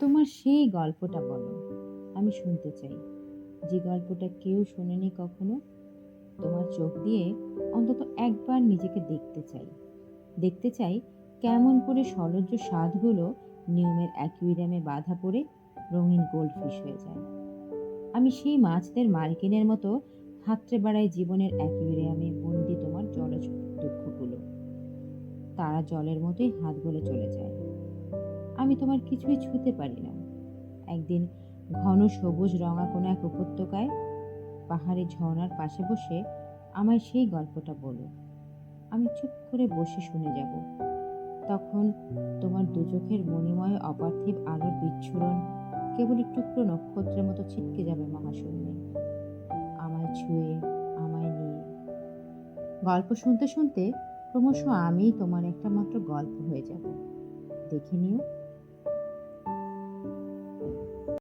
তোমার সেই গল্পটা বলো। আমি শুনতে চাই। যে গল্পটা কেউ শোনেনি কখনো, তোমার চোখ দিয়ে অন্তত একবার নিজেকে দেখতে চাই। দেখতে চাই কেমন করে সলজ্জ স্বাদগুলো নিয়মের অ্যাকুইরিয়ামে বাধা পড়ে রঙিন গোল্ড গোল্ডফিশ হয়ে যায়। আমি সেই মাছদের মালকিনের মতো হাতড়ে বাড়াই জীবনের অ্যাকুইরিয়ামে বন্দি তোমার জলজ দুঃখগুলো। তারা জলের মতোই হাত গলে চলে যায়। আমি তোমার কিছুই ছুতে পারি না। একদিন ঘন সবুজ রঙা কোনো এক উপত্যকায় পাহাড়ে ঝর্ণার পাশে বসে আমায় সেই গল্পটা বলো। আমি চুপ করে বসে শুনে যাব। তখন তোমার দুচোখের মণিময় অপার্থিব আলোর বিচ্ছুরণ কেবল টুকরো নক্ষত্রের মতো ছিটকে যাবে মহাশূন্যে। আমায় ছুঁয়ে, আমায় নিয়ে। গল্প শুনতে শুনতে ক্রমশ আমি তোমার একটা মাত্র গল্প হয়ে যাব। দেখে নিও